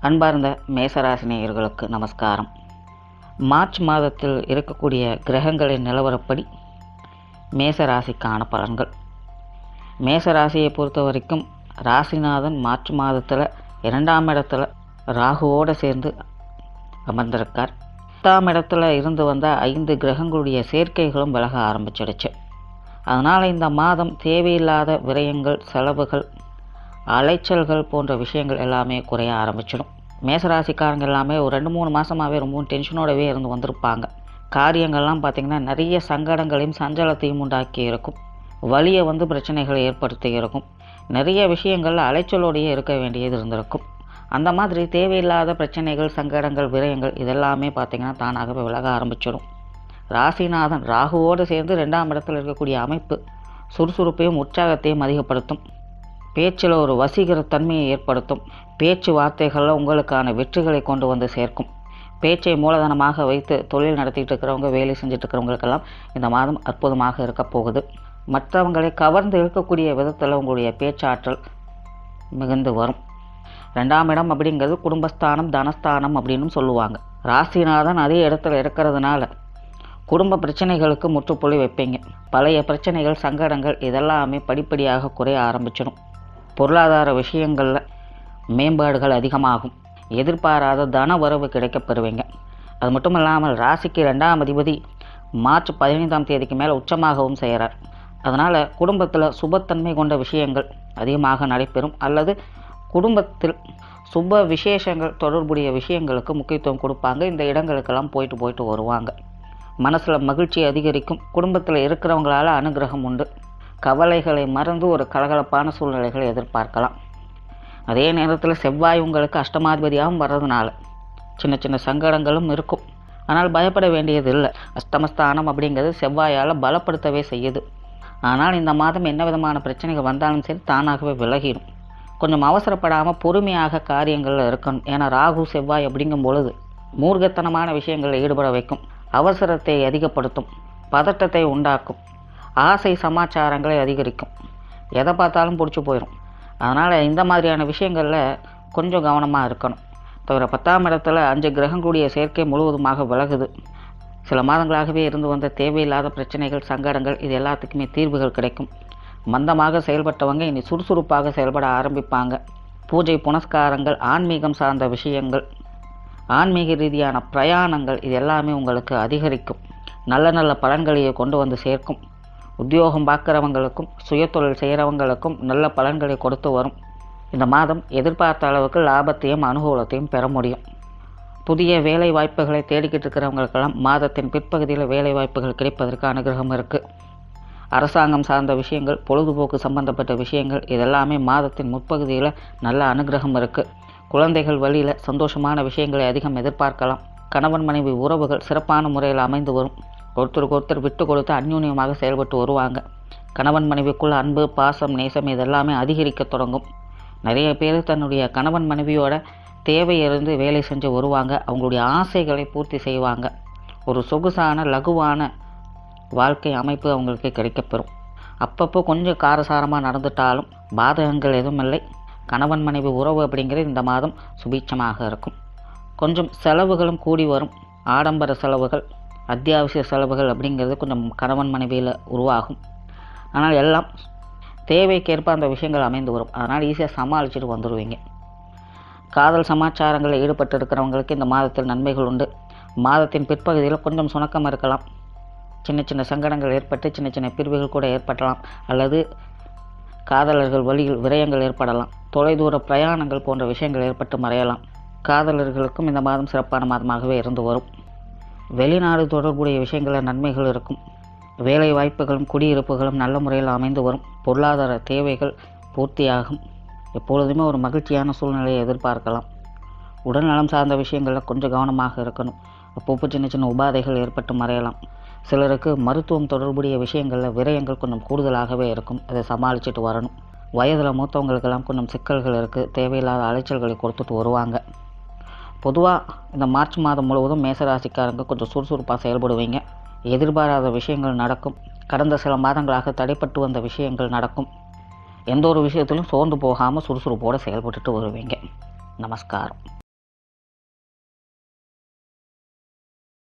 அன்பார்ந்த மேசராசினியர்களுக்கு நமஸ்காரம். மார்ச் மாதத்தில் இருக்கக்கூடிய கிரகங்களின் நிலவரப்படி மேசராசிக்கான பலன்கள். மேசராசியை பொறுத்த வரைக்கும் ராசிநாதன் மார்ச் மாதத்தில் இரண்டாம் இடத்துல ராகுவோடு சேர்ந்து அமர்ந்திருக்கார். பத்தாம் இடத்துல இருந்து வந்த ஐந்து கிரகங்களுடைய சேர்க்கைகளும் விலக ஆரம்பிச்சிடுச்சு. அதனால் இந்த மாதம் தேவையில்லாத விரயங்கள் செலவுகள் அலைச்சல்கள் போன்ற விஷயங்கள் எல்லாமே குறைய ஆரம்பிச்சிடும். மேசராசிக்காரங்க எல்லாமே ஒரு ரெண்டு மூணு மாதமாகவே ரொம்பவும் டென்ஷனோடவே இருந்து வந்திருப்பாங்க. காரியங்கள்லாம் பார்த்திங்கன்னா நிறைய சங்கடங்களையும் சஞ்சலத்தையும் உண்டாக்கி இருக்கும். வழியை வந்து பிரச்சனைகளை ஏற்படுத்தி இருக்கும். நிறைய விஷயங்கள் அலைச்சலோடையே இருக்க வேண்டியது இருந்திருக்கும். அந்த மாதிரி தேவையில்லாத பிரச்சனைகள் சங்கடங்கள் விரயங்கள் இதெல்லாமே பார்த்திங்கன்னா தானாகவே விலக ஆரம்பிச்சிடும். ராசிநாதன் ராகுவோடு சேர்ந்து ரெண்டாம் இடத்தில் இருக்கக்கூடிய அமைப்பு சுறுசுறுப்பையும் உற்சாகத்தையும் அதிகப்படுத்தும். பேச்சில் ஒரு வசீகர தன்மையை ஏற்படுத்தும். பேச்சு வார்த்தைகளில் உங்களுக்கான வெற்றிகளை கொண்டு வந்து சேர்க்கும். பேச்சை மூலதனமாக வைத்து தொழில் நடத்திட்டு இருக்கிறவங்க வேலை செஞ்சுட்டு இருக்கிறவங்களுக்கெல்லாம் இந்த மாதம் அற்புதமாக இருக்க போகுது. மற்றவங்களை கவர்ந்து இருக்கக்கூடிய விதத்தில் உங்களுடைய பேச்சாற்றல் மிகுந்து வரும். ரெண்டாம் இடம் அப்படிங்கிறது குடும்பஸ்தானம் தனஸ்தானம் அப்படின்னு சொல்லுவாங்க. ராசிநாதன் அதே இடத்துல இருக்கிறதுனால குடும்ப பிரச்சனைகளுக்கு முற்றுப்புள்ளி வைப்பீங்க. பழைய பிரச்சனைகள் சங்கடங்கள் இதெல்லாமே படிப்படியாக குறைய ஆரம்பிச்சிடும். பொருளாதார விஷயங்களில் மேம்பாடுகள் அதிகமாகும். எதிர்பாராத தன வரவு கிடைக்கப்பெறுவீங்க அது மட்டும் இல்லாமல் ராசிக்கு ரெண்டாம் அதிபதி மார்ச் பதினைந்தாம் தேதிக்கு மேலே உச்சமாகவும் செய்கிறார். அதனால் குடும்பத்தில் சுபத்தன்மை கொண்ட விஷயங்கள் அதிகமாக நடைபெறும். அல்லது குடும்பத்தில் சுப விசேஷங்கள் தொடர்புடைய விஷயங்களுக்கு முக்கியத்துவம் கொடுப்பாங்க. இந்த இடங்களுக்கெல்லாம் போயிட்டு போயிட்டு வருவாங்க. மனசில் மகிழ்ச்சி அதிகரிக்கும். குடும்பத்தில் இருக்கிறவங்களால அனுகிரகம் உண்டு. கவலைகளை மறந்து ஒரு கலகலப்பான சூழ்நிலைகளை எதிர்பார்க்கலாம். அதே நேரத்தில் செவ்வாய் உங்களுக்கு அஷ்டமாதிபதியாகவும் வர்றதுனால சின்ன சின்ன சங்கடங்களும் இருக்கும். ஆனால் பயப்பட வேண்டியது இல்லை. அஷ்டமஸ்தானம் அப்படிங்கிறது செவ்வாயால் பலப்படுத்தவே செய்யுது. ஆனால் இந்த மாதம் என்ன விதமான பிரச்சனைகள் வந்தாலும் சரி தானாகவே விலகிடும். கொஞ்சம் அவசரப்படாமல் பொறுமையாக காரியங்களில் இருக்கணும். ஏன்னா ராகு செவ்வாய் அப்படிங்கும் பொழுது மூர்க்கத்தனமான விஷயங்களில் ஈடுபட வைக்கும். அவசரத்தை அதிகப்படுத்தும். பதட்டத்தை உண்டாக்கும். ஆசை சமாச்சாரங்களை அதிகரிக்கும். எதை பார்த்தாலும் பிடிச்சி போயிடும் அதனால் இந்த மாதிரியான விஷயங்களில் கொஞ்சம் கவனமாக இருக்கணும். தவிர பத்தாம் இடத்துல அஞ்சு கிரகங்களுடைய சேர்க்கை முழுவதுமாக விலகுது. சில மாதங்களாகவே இருந்து வந்த தேவையில்லாத பிரச்சனைகள் சங்கடங்கள் இது எல்லாத்துக்குமே தீர்வுகள் கிடைக்கும். மந்தமாக செயல்பட்டவங்க இனி சுறுசுறுப்பாக செயல்பட ஆரம்பிப்பாங்க. பூஜை புனஸ்காரங்கள் ஆன்மீகம் சார்ந்த விஷயங்கள் ஆன்மீக ரீதியான பிரயாணங்கள் இது எல்லாமே உங்களுக்கு அதிகரிக்கும். நல்ல நல்ல பலன்களையே கொண்டு வந்து சேர்க்கும். உத்தியோகம் பார்க்குறவங்களுக்கும் சுயதொழில் செய்கிறவங்களுக்கும் நல்ல பலன்களை கொடுத்து வரும். இந்த மாதம் எதிர்பார்த்த அளவுக்கு லாபத்தையும் அனுகூலத்தையும் பெற முடியும். புதிய வேலை வாய்ப்புகளை தேடிக்கிட்டு இருக்கிறவங்களுக்கெல்லாம் மாதத்தின் பிற்பகுதியில் வேலை வாய்ப்புகள் கிடைப்பதற்கு அனுகிரகம் இருக்குது அரசாங்கம் சார்ந்த விஷயங்கள் பொழுதுபோக்கு சம்பந்தப்பட்ட விஷயங்கள் இதெல்லாமே மாதத்தின் முற்பகுதியில் நல்ல அனுகிரகம் இருக்குது குழந்தைகள் வழியில் சந்தோஷமான விஷயங்களை அதிகம் எதிர்பார்க்கலாம். கணவன் மனைவி உறவுகள் சிறப்பான முறையில் அமைந்து வரும். ஒருத்தருக்கு ஒருத்தர் விட்டு கொடுத்து அந்யூன்யமாக செயல்பட்டு வருவாங்க. கணவன் மனைவிக்குள் அன்பு பாசம் நேசம் இதெல்லாமே அதிகரிக்க தொடங்கும். நிறைய பேர் தன்னுடைய கணவன் மனைவியோட தேவையிலிருந்து வேலை செஞ்சு வருவாங்க. அவங்களுடைய ஆசைகளை பூர்த்தி செய்வாங்க. ஒரு சொகுசான லகுவான வாழ்க்கை அமைப்பு அவங்களுக்கு கிடைக்கப்பெறும். அப்பப்போ கொஞ்சம் காரசாரமாக நடந்துட்டாலும் பாதகங்கள் எதுவும் இல்லை. கணவன் மனைவி உறவு அப்படிங்கிறது இந்த மாதம் சுபீட்சமாக இருக்கும். கொஞ்சம் செலவுகளும் கூடி வரும். ஆடம்பர செலவுகள் அத்தியாவசிய செலவுகள் அப்படிங்கிறது கொஞ்சம் கணவன் மனைவியில் உருவாகும். ஆனால் எல்லாம் தேவைக்கேற்ப அந்த விஷயங்கள் அமைந்து வரும். அதனால் ஈஸியாக சமாளிச்சுட்டு வந்துடுவீங்க காதல் சமாச்சாரங்களில் ஈடுபட்டு இருக்கிறவங்களுக்கு இந்த மாதத்தில் நன்மைகள் உண்டு. மாதத்தின் பிற்பகுதியில் கொஞ்சம் சுணக்கம் இருக்கலாம். சின்ன சின்ன சங்கடங்கள் ஏற்பட்டு சின்ன சின்ன பிரிவுகள் கூட ஏற்படலாம். அல்லது காதலர்கள் வழியில் விரயங்கள் ஏற்படலாம். தொலைதூர பிரயாணங்கள் போன்ற விஷயங்கள் ஏற்பட்டு மறையலாம். காதலர்களுக்கும் இந்த மாதம் சிறப்பான மாதமாகவே இருந்து வரும். வெளிநாடு தொடர்புடைய விஷயங்களில் நன்மைகள் இருக்கும். வேலை வாய்ப்புகளும் குடியிருப்புகளும் நல்ல முறையில் அமைந்து வரும். பொருளாதார தேவைகள் பூர்த்தியாகும். எப்பொழுதுமே ஒரு மகிழ்ச்சியான சூழ்நிலையை எதிர்பார்க்கலாம். உடல்நலம் சார்ந்த விஷயங்களில் கொஞ்சம் கவனமாக இருக்கணும். அப்பப்போ சின்ன சின்ன உபாதைகள் ஏற்பட்டு மறையலாம். சிலருக்கு மருத்துவம் தொடர்புடைய விஷயங்களில் விரயங்கள் கொஞ்சம் கூடுதலாகவே இருக்கும். அதை சமாளிச்சுட்டு வரணும். வயதில் மூத்தவங்களுக்கெல்லாம் கொஞ்சம் சிக்கல்கள் இருக்குது. தேவையில்லாத அலைச்சல்களை கொடுத்துட்டு வருவாங்க. பொதுவாக இந்த மார்ச் மாதம் முழுவதும் மேசராசிக்காரங்க கொஞ்சம் சுறுசுறுப்பாக செயல்படுவீங்க. எதிர்பாராத விஷயங்கள் நடக்கும். கடந்த சில மாதங்களாக தடைப்பட்டு வந்த விஷயங்கள் நடக்கும். எந்த ஒரு விஷயத்திலும் சோர்ந்து போகாமல் சுறுசுறுப்போடு செயல்பட்டுட்டு வருவீங்க. நமஸ்காரம்.